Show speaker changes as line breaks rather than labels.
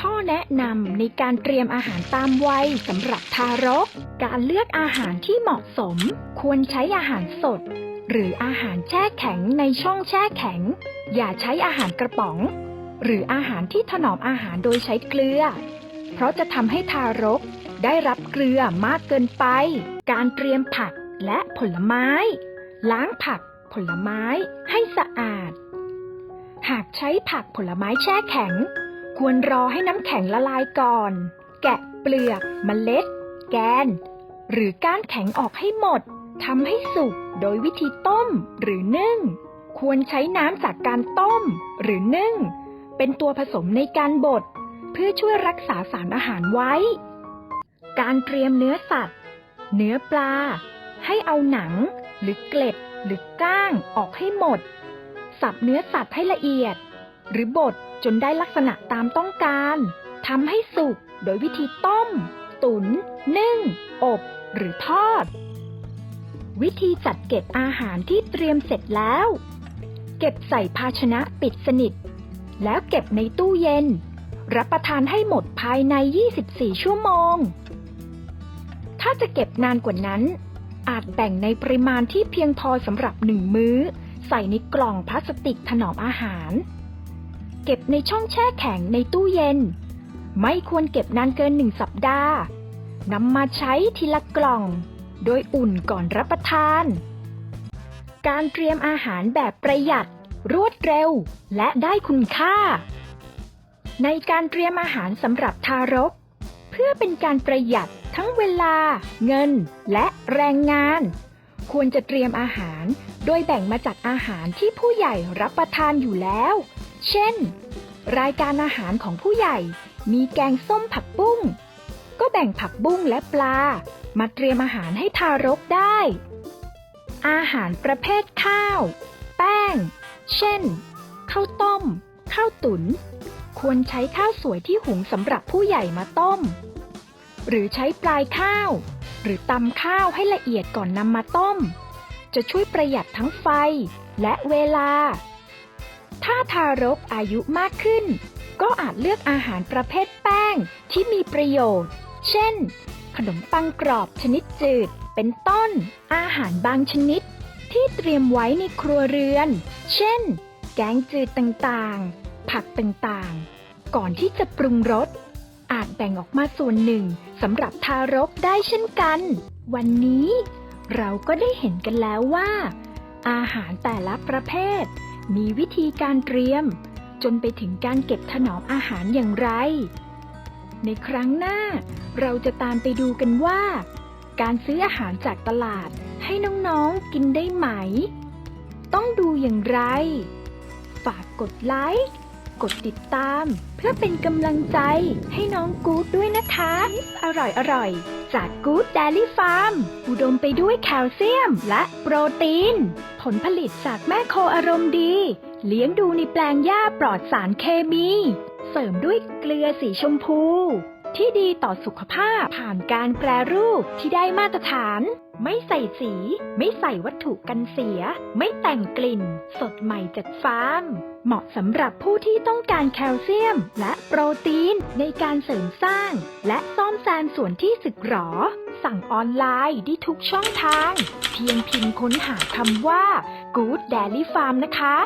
ข้อแนะนำในการเตรียมอาหารตามวัยสำหรับทารก การเลือกอาหารที่เหมาะสม ควรใช้อาหารสด หรืออาหารแช่แข็งในช่องแช่แข็ง อย่าใช้อาหารกระป๋อง หรืออาหารที่ถนอมอาหารโดยใช้เกลือ เพราะจะทำให้ทารกได้รับเกลือมากเกินไป การเตรียมผักและผลไม้ ล้างผักผลไม้ให้สะอาด หากใช้ผักผลไม้แช่แข็ง ควรรอให้น้ำแข็งละลายก่อน แกะเปลือกเมล็ด แกน หรือก้านแข็งออกให้หมดทำให้สุกโดยวิธีต้มหรือนึ่ง ควรใช้น้ำจากการต้มหรือนึ่ง เป็นตัวผสมในการบด เพื่อช่วยรักษาสารอาหารไว้ การเตรียมเนื้อสัตว์ เนื้อปลา ให้เอาหนัง หรือเกล็ด หรือก้างออกให้หมด สับเนื้อสัตว์ให้ละเอียด หรือบดจนได้ลักษณะตามต้องการทำให้สุกโดยวิธีต้ม ตุน๋นนึ่ง อบ หรือทอด วิธีจัดเก็บอาหารที่เตรียมเสร็จแล้ว เก็บใส่ภาชนะปิดสนิท แล้วเก็บในตู้เย็น รับประทานให้หมดภายใน 24 ชั่วโมง ถ้าจะเก็บนานกว่านั้น อาจแบ่งในปริมาณที่เพียงพอสำหรับหนึ่งมื้อ ใส่ในกล่องพลาสติกถนอมอาหาร เก็บในช่องแช่แข็งในตู้เย็น ไม่ควรเก็บนานเกินหนึ่งสัปดาห์นำมาใช้ทีละกล่อง โดยอุ่นก่อนรับประทาน การเตรียมอาหารแบบประหยัด รวดเร็ว และได้คุณค่า ในการเตรียมอาหารสำหรับทารก เพื่อเป็นการประหยัดทั้งเวลา เงิน และแรงงาน ควรจะเตรียมอาหาร โดยแบ่งมาจากอาหารที่ผู้ใหญ่รับประทานอยู่แล้ว เช่น รายการอาหารของผู้ใหญ่ มีแกงส้มผักบุ้ง ก็แบ่งผักบุ้งและปลา มาเตรียมอาหารให้ทารกได้ อาหารประเภทข้าว แป้ง เช่น ข้าวต้ม ข้าวตุน๋น ควรใช้ข้าวสวยที่หุงสำหรับผู้ใหญ่มาต้ม หรือใช้ปลายข้าว หรือตำข้าวให้ละเอียดก่อนนำมาต้ม จะช่วยประหยัดทั้งไฟและเวลา ถ้าทารกอายุมากขึ้น ก็อาจเลือกอาหารประเภทแป้งที่มีประโยชน์ เช่น ขนมปังกรอบชนิดจืด เป็นต้น อาหารบางชนิด ที่เตรียมไว้ในครัวเรือน เช่น แกงจืดต่างๆ ผักต่างๆ ก่อนที่จะปรุงรส อาจแบ่งออกมาส่วนหนึ่งสำหรับทารกได้เช่นกัน วันนี้เราก็ได้เห็นกันแล้วว่า อาหารแต่ละประเภท มีวิธีการเตรียม จนไปถึงการเก็บถนอมอาหารอย่างไร ในครั้งหน้า เราจะตามไปดูกันว่า การซื้ออาหารจากตลาดให้น้องๆกินได้ไหม ต้องดูอย่างไร ฝากกดไลค์ กดติดตาม เพื่อเป็นกำลังใจให้น้องกู๊ดด้วยนะคะอร่อยอร่อยๆจากกู๊ดเดลี่ฟาร์ม อุดมไปด้วยแคลเซียมและโปรตีน ผลผลิตจากแม่โคอารมณ์ดี เลี้ยงดูในแปลงหญ้าปลอดสารเคมี เสริมด้วยเกลือสีชมพู ที่ดีต่อสุขภาพผ่านการแปรรูปที่ได้มาตรฐาน ไม่ใส่สี ไม่ใส่วัตถุกันเสีย ไม่แต่งกลิ่น สดใหม่จากฟาร์ม เหมาะสำหรับผู้ที่ต้องการแคลเซียม และโปรตีนในการเสริมสร้าง และซ่อมแซมส่วนที่สึกหรอ สั่งออนไลน์ได้ทุกช่องทาง เพียงพิมพ์ค้นหาคำว่า Good Dairy Farm นะคะ